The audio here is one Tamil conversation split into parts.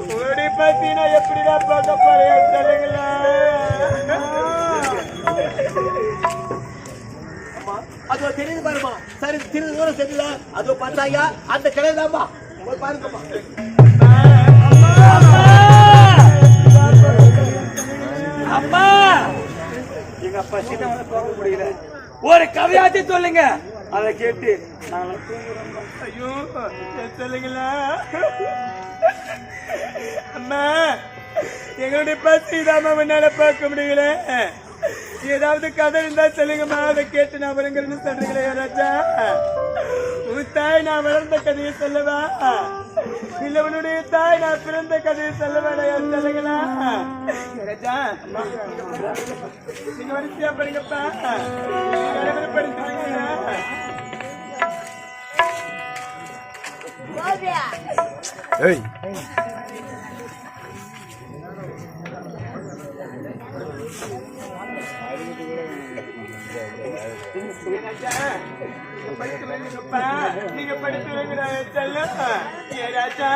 உங்களுடைய பத்தி நான் எப்படிதான் பார்க்க போறேன் சொல்லுங்களேன் அதோ தெரியுது பாருமா சரி சிறிது தூரம் செல்ல அதோ பார்த்தாயா? அந்த கடை தான்ப்பா போய் பாருங்கப்பா அம்மா! எங்க பசினவனை போக முடியல. ஒரு கவியாச்சு சொல்லுங்க. அதை கேட்டு நாங்க ஐயோ சொல்லுங்களா. அம்மா எங்களுடைய பசி தான் முன்னால பார்க்க முடியல. ஏதாவது கதை இருந்தா சொல்லுங்கம்மா அதை கேட்டு நான் வருங்கிறேன்னு சொல்றீங்களே ராஜா உன் தாய் நான் வளர்ந்த கதையை சொல்லவா? இல்ல உன்னுடைய தாய் நான் பிறந்த கதையை சொல்லவா? சொல்லுங்களா ராஜா நீங்க வரிசையா படிங்கப்பா. கடவுளை படிச்சுருக்கீங்களா நீங்க படித்து ராஜா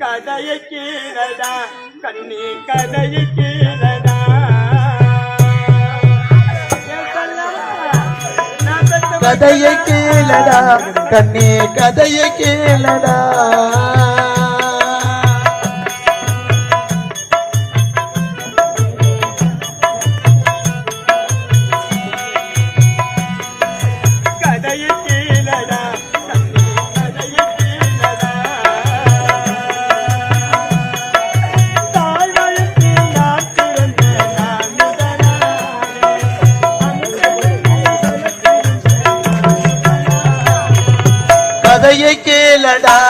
கதையை கீழடா கண்ணி கதையை கீழடா கதையை கேளடா கண்ணே கதையை கேளடா. கேளடா கண்ணே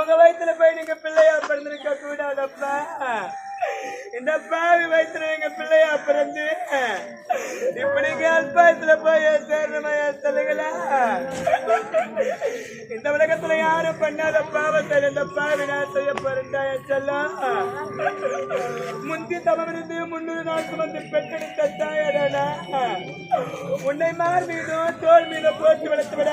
அவங்க வயிற்றுல போய் நீங்க பிள்ளையார் பிறந்திருக்க கூடாதப்ப. இந்த பாவி வயசுல எங்க பிள்ளையா பிறந்து? இப்படி அல்பாயத்துல போய் சேரணுமையா சொல்லுங்களா? இந்த உலகத்துல யாரும் பண்ணாத பாவத்தை இந்த பாவி நான் செய்ய போறேன்டா செல்லம் முந்தி தவம் இருந்து முன்னூறு நாள் சுமந்து பெற்றெடுத்த தாயடா உன்னை மார் மீதும் தோல் மீது போட்டு வளர்த்து விட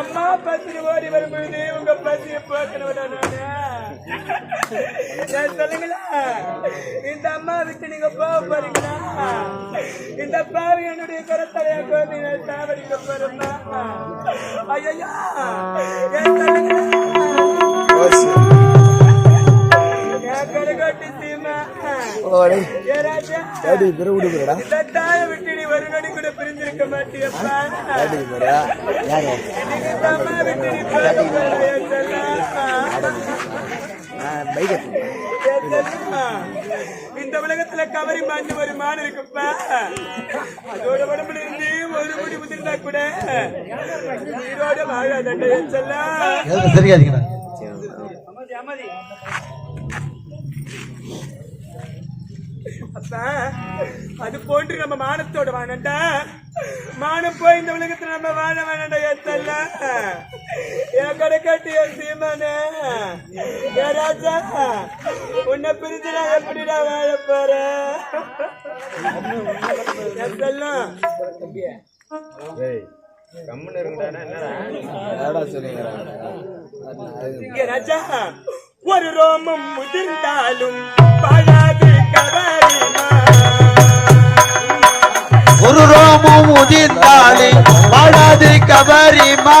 அம்மா பசி ஓடி வரும் பொழுது உங்க பசியை போக்கணும் சொல்லுங்களா? இந்த அம்மா விட்டு நீங்க போக போறீங்களா? இந்த பாவி என்னுடைய கரத்தலையா கோதி சாவடிக்க போறோமா ஐயா அடி பிற விடுங்கடா இந்த தாயை விட்டு நீ ஒரு நொடி கூட பிரிஞ்சிருக்க மாட்டியப்பா. பிறா யாரோ? விட்டு நீ? பைக் இந்த உலகத்துல கவரி மாண்டு ஒரு மாடு இருக்குப்பா. அதோட உடம்புல இருந்து ஒரு முடி உதிர்ந்தா கூட உயிரோட வாழாதண்டா என் செல்லம் சரியாதீங்கடா அமைதி, அமைதி. அப்பா அது போன்று நம்ம மானத்தோட வாழண்டா. மானம் போய் இந்த உலகத்துல நம்ம வாழ வேணாண்டா என் செல்ல என் கடைக்காட்டி என் சீமானே ராஜா உன்னை பிரிஞ்சு நான் எப்படிடா வாழ போறேன்? இங்க ராஜா ஒரு ரோமம் முதிர்ந்தாலும் பாழாது கவரிமா ஒரு ரோமும் உதிர்ந்தாலே பாடாது கபரிமா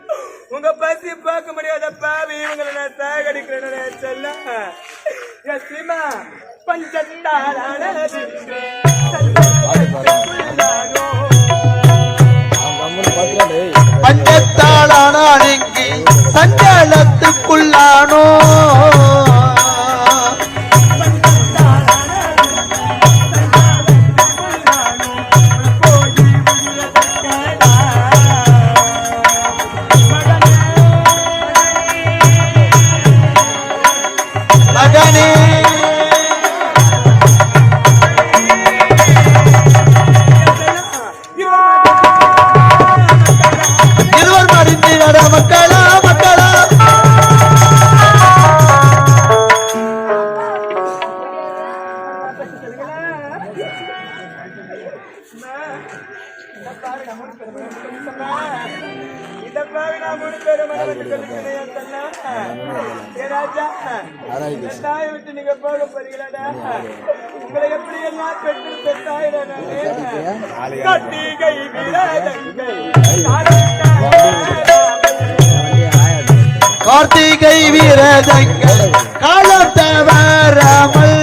உங்க பசி பார்க்க முடியாத பாவி இவங்களை நான் சாகடிக்கிறேன் சொல்ல சீமா பஞ்சத்தாலான பஞ்சத்தாலான அணுங்கி சஞ்சலத்துக்குள்ளானோ. கார்த்திகை வீரதை காலத்தவரமல்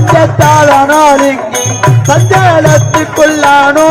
அச்சத்தாலானோ நெருங்கி சஞ்சலத்துக்குள்ளானோ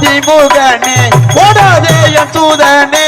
வாடாமதி போடாதே என் தூதனே.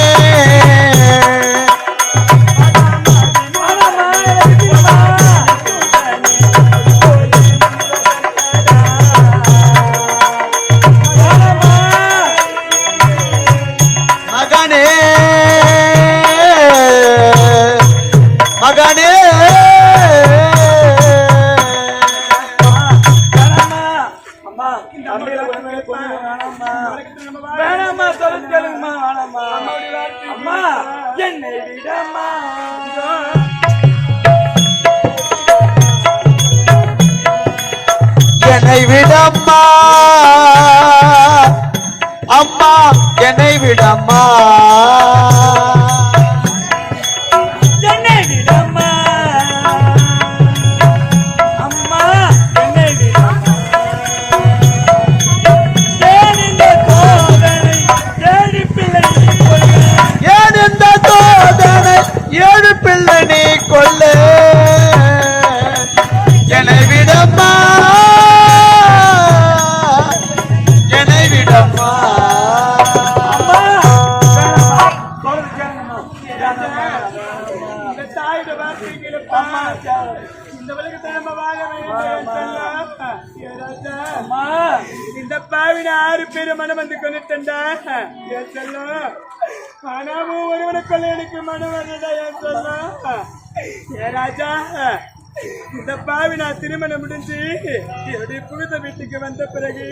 வீட்டுக்கு வந்த பிறகு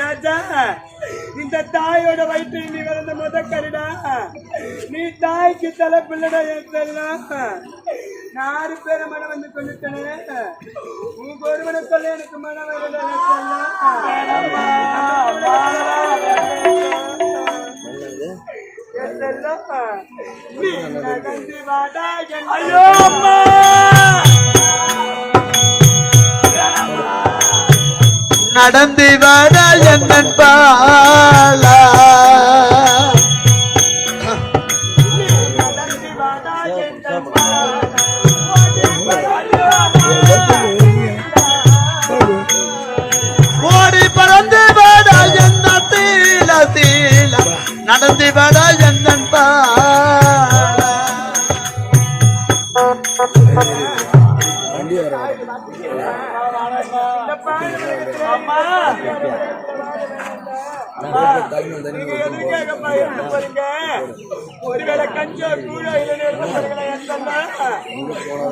ராஜா இந்த தாயோட வயிற்றில் நீ வளர்ந்த முத கருடா. நீ தாய்க்கு தலை பிள்ளடா என் செல்லம் பேரை மனம் வந்து கொண்டுட்டேன். உங்க ஒருவனை சொல்ல எனக்கு மனம் வரலாம் நீ நகர்ந்து வாடா ஐயோ நடந்து வர என் பாலா நடந்து வர ஒருவேளை கஞ்சா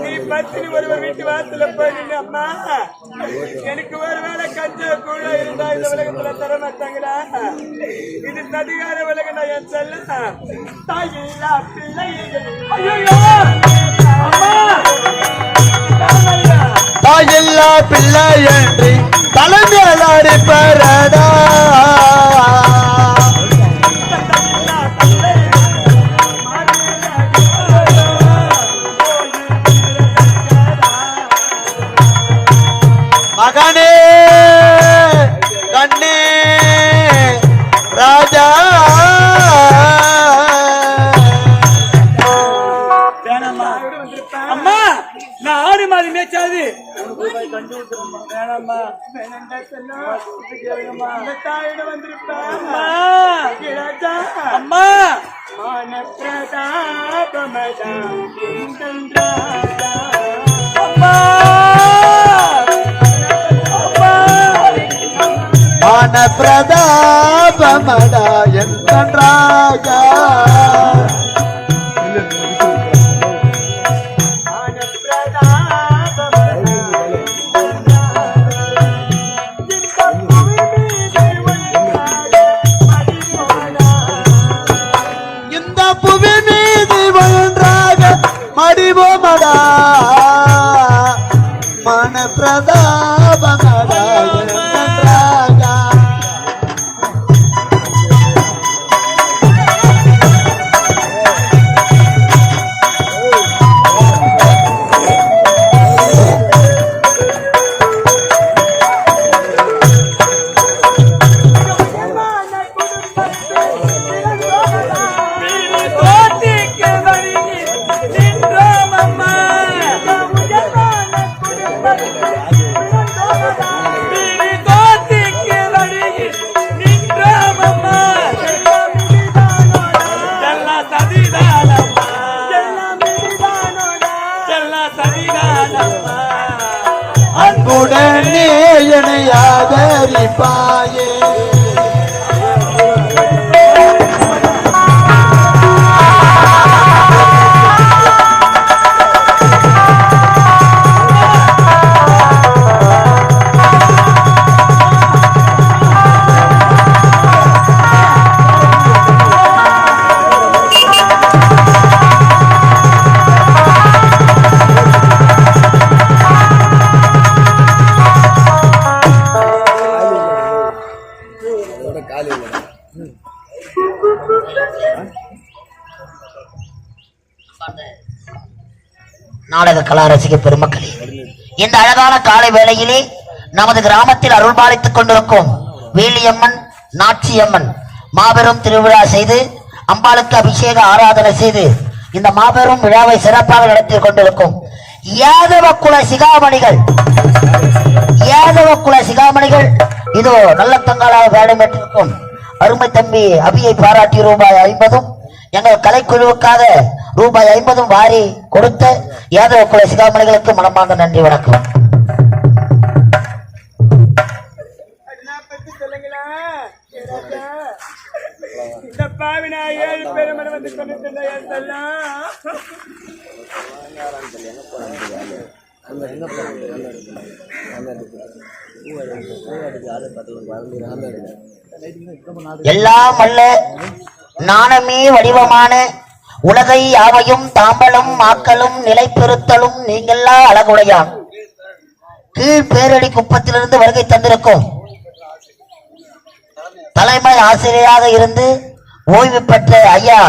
நீ பத்தினி ஒருவர் வீட்டு வாசல்ல போய் அம்மா. எனக்கு ஒருவேளை கஞ்சா கூழ இருந்தா இந்த உலகத்துல தர மாட்டாங்களா? இது சதிகார உலகம் நான் என் செல்ல. தாயில்லா பிள்ளை ஐயோ அம்மா! தாயில்லா பிள்ளை என்று தலைமையாடி பரடா மகனே கண்ணே ராஜா. அம்மா நான் ஆறு மாதம் மேய்ச்சாது. வேணாம்மா அம்மா. அம்மா. மான பிரதாபமடா என் ராஜா மீது ஒன்றாக கலா ரசிக பெருமக்களே. இந்த அழகான காலை வேளையிலே நமது கிராமத்தில் அருள் பாலித்துக் கொண்டிருக்கும் வேலியம்மன் நாச்சியம்மன் மாபெரும் திருவிழா செய்து அம்பாளுக்கு அபிஷேக ஆராதனை செய்து இந்த மாபெரும் விழாவை சிறப்பாக நடத்தி கொண்டிருக்கும் யாதவ குல சிகாமணிகள். யாதவ குல சிகாமணிகள் இதோ நல்ல தங்களாக வேடமேற்றிருக்கும். அருமை தம்பி அபியை பாராட்டி ரூபாய் ஐம்பதும் எங்கள் கலைக்குழுவுக்காக ரூபாய் ஐம்பதும் வாரி கொடுத்த யாதவ குல சிகாமணிகளுக்கு மனமார்ந்த நன்றி வணக்கம். இந்த பாவி நான் ஏழு பேரும் வந்து கொண்டு என் செல்லம் எல்லாம் அல்ல நாணமே வடிவமான உலகை யாவையும் தாம்பலும் மாக்களும் நிலைப்பெறுத்தலும் நீங்கெல்லா அழகுடையான். கீழ் பேரடி குப்பத்திலிருந்து வருகை தந்திருக்கும். தலைமை ஆசிரியராக இருந்து ஓய்வு பெற்ற ஐயா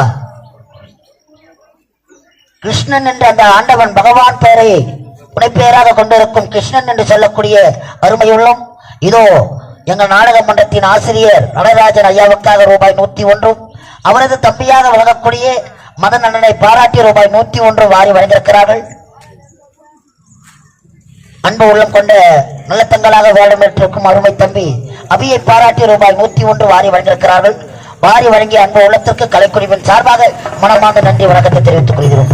கிருஷ்ணன் என்ற அந்த ஆண்டவன் பகவான் பெயரை புனைப்பெயராக கொண்டிருக்கும் கிருஷ்ணன் என்று சொல்லக்கூடிய அருமையுள்ளம். இதோ எங்கள் நாடக மன்றத்தின் ஆசிரியர் நடராஜன் ஐயாவுக்காக ரூபாய் நூத்தி ஒன்றும் அவரது தம்பியாக வழங்கக்கூடிய மத அண்ணனை பாராட்டி ரூபாய் நூத்தி ஒன்று வாரி வழங்கியிருக்கிறார்கள். அன்பு உள்ளம் கொண்ட நல்லத்தங்களாக வேடமேற்றிருக்கும் அருமை தம்பி அபியை பாராட்டி ரூபாய் நூத்தி ஒன்று வாரி வழங்கியிருக்கிறார்கள். வாரி வழங்கிய அன்பு உள்ளத்திற்கு கலைக்குழுவின் சார்பாக மனமார்ந்த நன்றி வணக்கத்தை தெரிவித்துக் கொள்கிறோம்.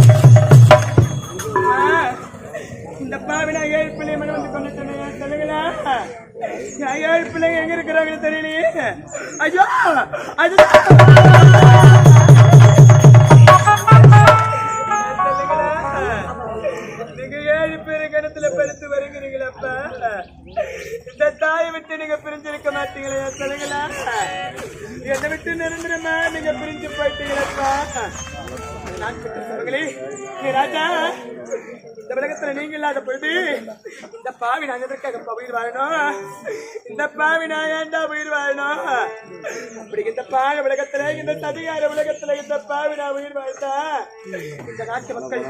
இந்த ஏழு பிள்ளை வந்து கொண்டு சொன்னேன் பிள்ளைங்க எங்க இருக்கிறாங்கன்னு தெரியலையே. ஐயோ அது ஏழு பேரு கிணத்துல படுத்து வருகிறீங்களப்பா இந்த தாயை விட்டு நீங்க பிரிஞ்சிருக்க மாட்டீங்களே சொல்லுங்களா. என்னை விட்டு நிரந்தரமா நீங்க பிரிஞ்சு போயிட்டீங்களப்பா நான் சொல்லுங்களே ராஜா இந்த உலகத்துல நீங்க இல்லாத பொழுது இந்த பாவி நாங்க எதற்காக உயிர் வாழணும்? இந்த பாவி நான் ஏன்டா உயிர் வாழணும் அப்படி இந்த பாக உலகத்துல இந்த சதிகார உலகத்துல இந்த பாவி நான் உயிர் வாழ்த்தா இந்த நாட்டு மக்கள்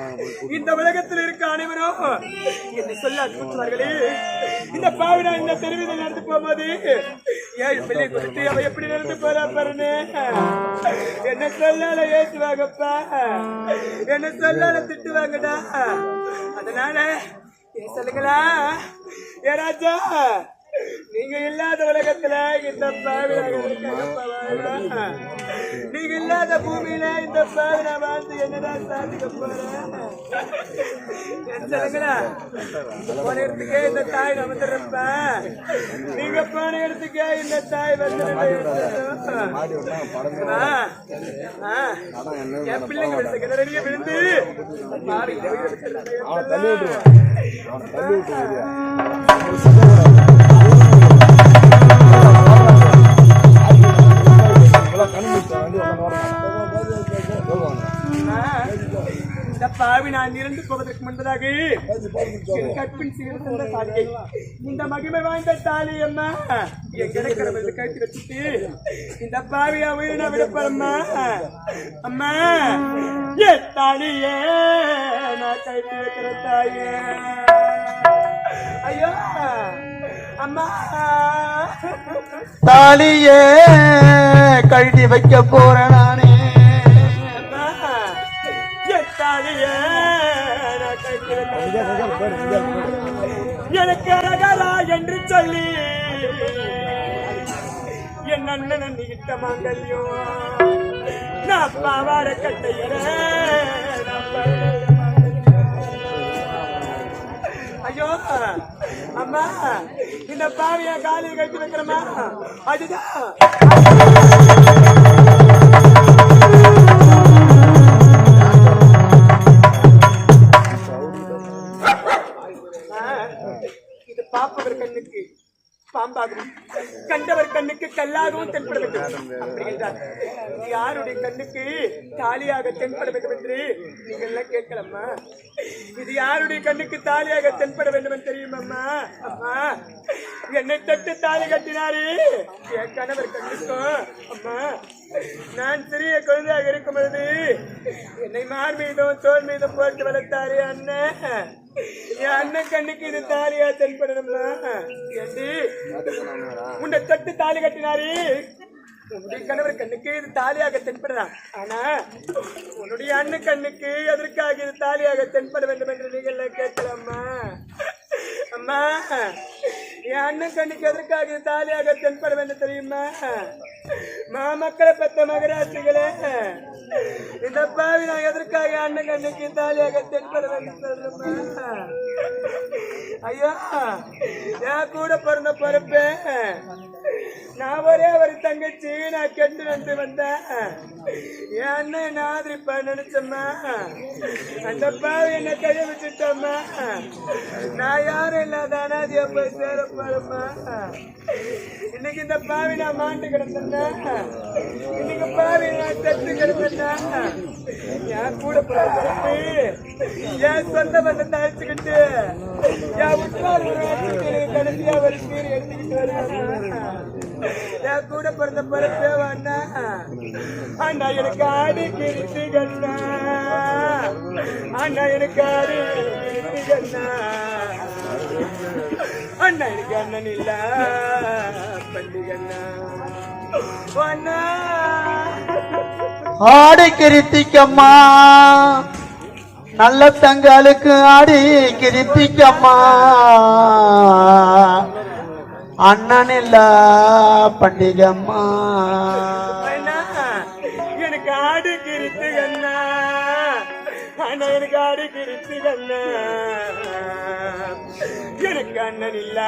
இந்த உலகத்தில் இருக்க அனைவரும் என்னை சொல்ல கூட்டுவார்களே இந்த பாவி நான் இந்த தெருவில் நடந்து போகும்போது ஏழு பிள்ளை கொடுத்து அவ எப்படி நடந்து போறா பாருன்னு? என்ன சொல்லால ஏற்றுவாங்கப்பா என்ன சொல்லால திட்டுவாங்கடா. அதனால ஏன் சொல்லுங்களா? ஏ ராஜா நீங்க இல்லாத உலகத்துல இந்த. நீங்க இல்லாத பூமியில இந்த பாவில வாழ்ந்து என்னதான் சாதிக்க போன இடத்துக்கே இந்த தாய் நமந்துடுறப்ப நீங்க போன இடத்துக்கே இந்த தாய் வந்து என் பிள்ளைங்க விழுந்த. கிணறடியே. இந்த பாவி நான் இறந்து போவதற்கு முன்பதாக கற்பின் சிறந்த இந்த மகிமை வாய்ந்த தாலி அம்மா கிடைக்கிறவர்கள் கட்டி வச்சுட்டு இந்த பாவியா உயிரினா விடப்படம்மா அம்மா. ஏ தாலியே நான் கட்டி வைக்கிற தாயே. ஐயோ அம்மா. தாலியே கழட்டி வைக்க போறேன் நானே. தாலியே எனக்கு அழகலா என்று சொல்லி. என் அண்ணன் நீ இட்ட மாங்கல்யோ நான் பாவார கட்டையில ஐயோ அம்மா இந்த பாவிய காலில் கட்டி வைக்கிறமா அதுதான் ஆ, இது பார்ப்பவர் கண்ணுக்கு. பாம்பாகவும் கண்டவர் கண்ணுக்கு கல்லாகவும் தென்பட வேண்டும். அப்படி என்றால் இது யாருடைய கண்ணுக்கு தாலியாக தென்பட வேண்டும் என்று நீங்கள் எல்லாம் கேட்கலாமா இது யாருடைய கண்ணுக்கு தாலியாக தென்பட வேண்டும் என்று தெரியுமாம்மா? அம்மா என்னை தொட்டு தாலி கட்டினாரே. என் கணவர் கண்ணுக்கும் அம்மா நான் சிறிய குழந்தையாக இருக்கும் பொழுது என்னை மார் மீதும் தோல் மீதும் போட்டு வளர்த்தாரு அண்ணன் என் அண்ணன் கண்ணுக்கு இது தாலியா தென்படணும்மா ஏண்டி? உன்னை தொட்டு தாலி கட்டினாரு. உன்னுடைய கணவர் கண்ணுக்கு இது தாலியாக தென்படலாம் ஆனா உன்னுடைய அண்ணன் கண்ணுக்கு எதற்காக இது தாலியாக தென்பட வேண்டும் என்று நீங்கள் கேட்கலாமா? அம்மா என் அண்ணன் கண்ணுக்கு எதற்காக தாலியாக தென்பட வேண்டும் தெரியுமா? மாமக்களை பெற்ற மகராசிகளே இந்த பாவி நான் எதற்காக அண்ணன் கண்ணுக்கு தாலியாக தென்பட வேண்டும் சொல்லுமா? ஐயா என் கூட பிறந்த பொறுப்பு. நான் ஒரே ஒரு தங்கச்சி நான் கெட்டு வந்து வந்தேன். என் அண்ணன் என்ன ஆதரிப்பா நினைச்சம்மா? அந்த பாவை என்ன கைய விட்டுட்டம்மா. நான் யாரும் இல்லாத அனாதியா போய் சேர போறேம்மா. இன்னைக்கு இந்த பாவி நான் மாண்டு கிடந்தேன்னா இன்னைக்கு பாவி நான் செத்து கிடந்தேன்னா என் கூட பிறப்பு என் சொந்த பந்தத்தை அழைச்சுக்கிட்டு என் உற்றார் ஒரு கடைசியா ஒரு சீர் எடுத்துக்கிட்டு வருவாங்க என் கூட பிறந்த பிறப்பே அண்ணா. அண்ணா எனக்கு ஆடி கிரித்து அண்ணா எனக்கு ஆடி கிரித்து அண்ணா எனக்கு அண்ணன் இல்ல பண்டிகண்ணா அண்ணா. ஆடி கிருத்திக்கம்மா. நல்ல தங்களுக்கு ஆடி கிருத்திக்கம்மா. அண்ணன் இல்ல பண்டிகம்மா. அண்ணா எனக்கு ஆடு கிரித்து கண்ணா அண்ணா எனக்கு ஆடு கிரித்து கண்ணா எனக்கு அண்ணன் இல்ல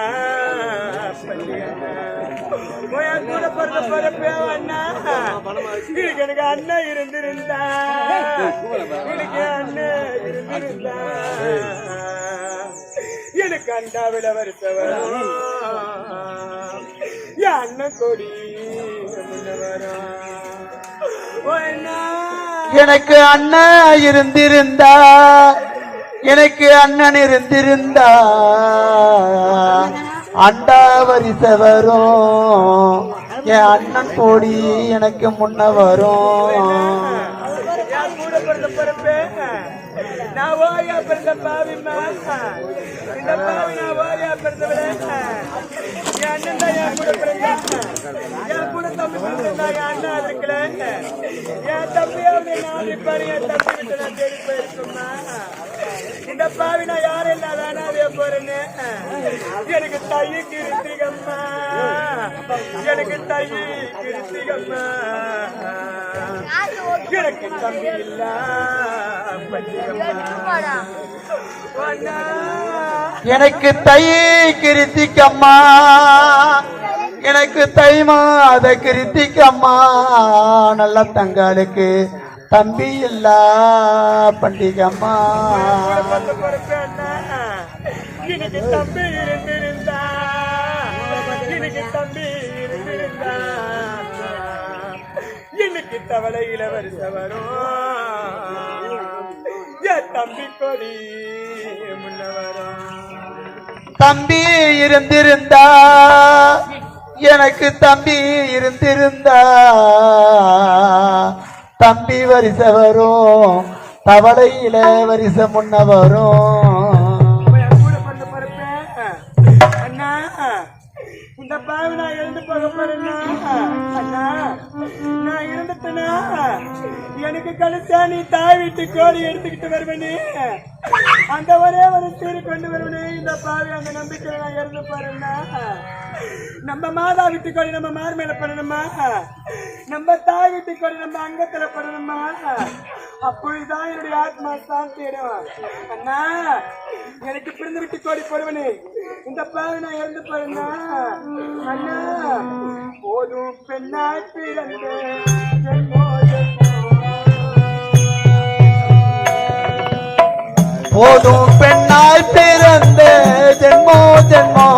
உன் கூட பிறந்த பிறப்பே அண்ணா? எனக்கு அண்ணன் இருந்திருந்தா. எனக்கு அண்ணன் இருந்திருந்தா. எனக்கு அண்டாவில வருத்த வரும் என் அண்ணன் கொடி எனக்கு அண்ணன் இருந்திருந்தா. எனக்கு அண்ணன் இருந்திருந்தா. அண்டா வரிசை வரும். என் அண்ணன் கோடி எனக்கு முன்ன வரும். நான் ஓயா பிறந்த பாவிம்மா இந்த பாவி நான் ஓயா பிறந்தவள என் அண்ணன் தான் என் கூட பிறந்த என் கூட தம்பி பிறந்தா என் அண்ணா இருக்கல என் தம்பியா நான் இருப்பாரு என் தம்பி விட்டு நான் தேடி போயிருக்குமா இந்த பாவி நான் யாரும் இல்லாத அனாதைய போறேன்னு எனக்கு தை கிருத்திகம்மா. எனக்கு தை கிருத்திகம்மா. எனக்கு தம்பி இல்ல எனக்கு தை கிருத்திக்கம்மா எனக்கு தை மாத கிருத்திக்கம்மா நல்ல தங்களுக்கு தம்பி இல்ல பண்டிகம்மா. எனக்கு தம்பி இருந்திருந்தா. எனக்கு தம்பி இருந்திருந்தா. எனக்கு தவளை இளவரச வரும். என் தம்பி கொடி முன்ன தம்பி இருந்திருந்தா. எனக்கு தம்பி இருந்திருந்தா. தம்பி வரிசை வரும். தவளையில வரிசை முன்ன வரும். பாவி நான் இருந்து போக போறேன்னா? அண்ணா நான் இருந்துட்டேனா எனக்கு கழிச்சா நீ தாய் வீட்டு கோடி எடுத்துக்கிட்டு வருவனே. அந்த ஒரே ஒரு சீரு கொண்டு வருவனே. இந்த பாவி அந்த நம்பிக்கையில நான் இறந்து போறேன்னா? நம்ம மாதா வீட்டு கோடி நம்ம மார் மேல பண்ணணுமா நம்ம தாய் வீட்டு கோடி நம்ம அங்கத்துல பண்ணணுமா அப்பொழுதுதான் என்னுடைய ஆத்மா சாந்தி அண்ணா எனக்கு பிறந்து விட்டு கோடி போடுவனே. இந்த பாவை நான் இறந்து பாருங்க அண்ணா போதும் பெண்ணாய் பிறந்த. போதும் பெண்ணாய் பிறந்த. ஜென்மோ ஜென்மோ.